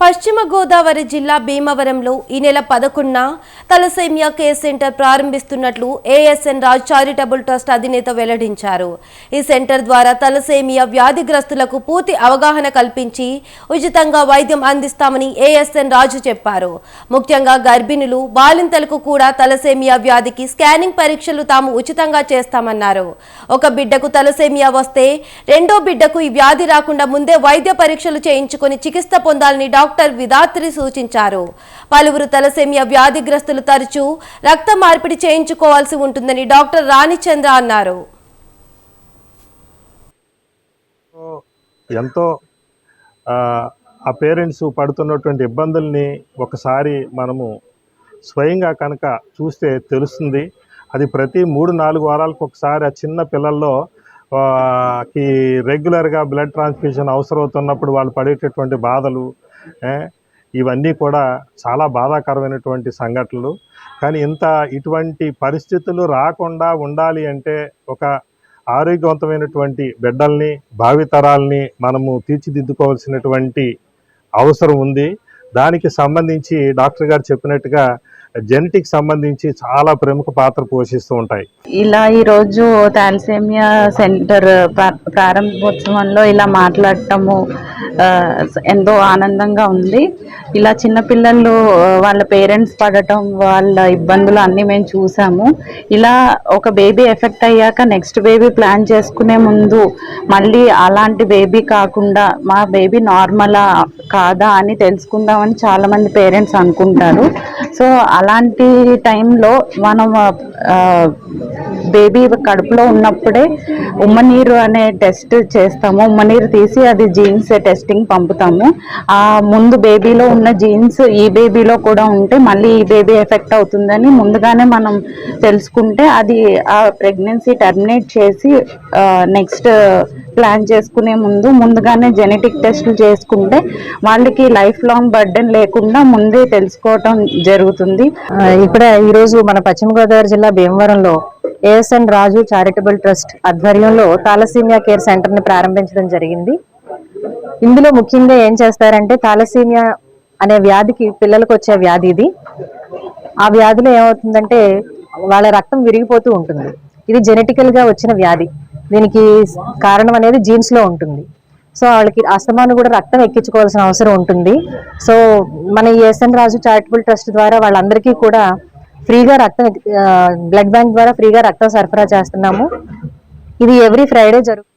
పశ్చిమ గోదావరి జిల్లా భీమవరంలో ఈ నెల పదకొండున తలసేమియా కేర్ సెంటర్ ప్రారంభిస్తున్నట్లు ఏఎస్ఎన్ రాజ్ చారిటబుల్ ట్రస్ట్ అధినేత వెల్లడించారు. ఈ సెంటర్ ద్వారా తలసేమియా వ్యాధిగ్రస్తులకు పూర్తి అవగాహన కల్పించి ఉచితంగా వైద్యం అందిస్తామని ఏఎస్ఎన్ రాజు చెప్పారు. ముఖ్యంగా గర్భిణులు బాలింతలకు కూడా తలసేమియా వ్యాధికి స్కానింగ్ పరీక్షలు తాము ఉచితంగా చేస్తామన్నారు. ఒక బిడ్డకు తలసేమియా వస్తే రెండో బిడ్డకు ఈ వ్యాధి రాకుండా ముందే వైద్య పరీక్షలు చేయించుకొని చికిత్స పొందాలని డాక్టర్ డాక్టర్ విధాత్రి సూచించారు. పలువురు తలసేమియా వ్యాధిగ్రస్తులు తరచూ రక్త మార్పిడి చేయించుకోవాల్సి ఉంటుందని డాక్టర్ రాణిచంద్ర అన్నారు. ఎంతో ఆ, పేరెంట్స్ పడుతున్నటువంటి ఇబ్బందుల్ని ఒకసారి మనము స్వయంగా కనుక చూస్తే తెలుస్తుంది. అది ప్రతి మూడు నాలుగు వారాలకు ఒకసారి ఆ చిన్న పిల్లల్లో కి రెగ్యులర్గా బ్లడ్ ట్రాన్స్ఫ్యూషన్ అవసరం అవుతున్నప్పుడు వాళ్ళు పడేటటువంటి బాధలు ఇవన్నీ కూడా చాలా బాధాకరమైనటువంటి సంఘటనలు. కానీ ఇంత ఇటువంటి పరిస్థితులు రాకుండా ఉండాలి అంటే ఒక ఆరోగ్యవంతమైనటువంటి బిడ్డల్ని భావితరాల్ని మనము తీర్చిదిద్దుకోవాల్సినటువంటి అవసరం ఉంది. దానికి సంబంధించి డాక్టర్ గారు చెప్పినట్టుగా జెనెటిక్ సంబంధించి చాలా ప్రముఖ పాత్ర పోషిస్తూ ఉంటాయి. ఇలా ఈరోజు థాలసేమియా సెంటర్ ప్రారంభోత్సవంలో ఇలా మాట్లాడటము ఎంతో ఆనందంగా ఉంది. ఇలా చిన్నపిల్లలు వాళ్ళ పేరెంట్స్ పడటం వాళ్ళ ఇబ్బందులు అన్నీ మేము చూసాము. ఇలా ఒక బేబీ ఎఫెక్ట్ అయ్యాక నెక్స్ట్ బేబీ ప్లాన్ చేసుకునే ముందు మళ్ళీ అలాంటి బేబీ కాకుండా మా బేబీ నార్మలా కాదా అని తెలుసుకుందామని చాలామంది పేరెంట్స్ అనుకుంటారు. సో అలాంటి టైంలో మనం బేబీ కడుపులో ఉన్నప్పుడే ఉమ్మనీరు అనే టెస్ట్ చేస్తాము. ఉమ్మనీరు తీసి అది జీన్స్ టెస్టింగ్ పంపుతాము. ఆ ముందు బేబీలో ఉన్న జీన్స్ ఈ బేబీలో కూడా ఉంటే మళ్ళీ ఈ బేబీ ఎఫెక్ట్ అవుతుందని ముందుగానే మనం తెలుసుకుంటే అది ఆ ప్రెగ్నెన్సీ టర్మినేట్ చేసి నెక్స్ట్ ప్లాన్ చేసుకునే ముందు ముందుగానే జెనెటిక్ టెస్టులు చేసుకుంటే వాళ్ళకి లైఫ్ లాంగ్ బర్డెన్ లేకుండా ముందే తెలుసుకోవటం జరుగుతుంది. ఇక్కడ ఈరోజు మన పశ్చిమ గోదావరి జిల్లా భీమవరంలో ఏఎస్ఎన్ రాజు చారిటబుల్ ట్రస్ట్ ఆధ్వర్యంలో తాలసీమియా కేర్ సెంటర్ని ప్రారంభించడం జరిగింది. ఇందులో ముఖ్యంగా ఏం చేస్తారంటే థాలసీమియా అనే వ్యాధికి పిల్లలకు వచ్చే వ్యాధి ఇది. ఆ వ్యాధిలో ఏమవుతుందంటే వాళ్ళ రక్తం విరిగిపోతూ ఉంటుంది. ఇది జెనెటికల్గా వచ్చిన వ్యాధి. దీనికి కారణం అనేది జీన్స్లో ఉంటుంది. సో వాళ్ళకి అస్తమాను కూడా రక్తం ఎక్కించుకోవాల్సిన అవసరం ఉంటుంది. సో మన ఎస్ఎన్ రాజు చారిటబుల్ ట్రస్ట్ ద్వారా వాళ్ళందరికీ కూడా ఫ్రీగా రక్తం బ్లడ్ బ్యాంక్ ద్వారా ఫ్రీగా రక్తం సరఫరా చేస్తున్నాము. ఇది ఎవ్రీ ఫ్రైడే జరుగుతుంది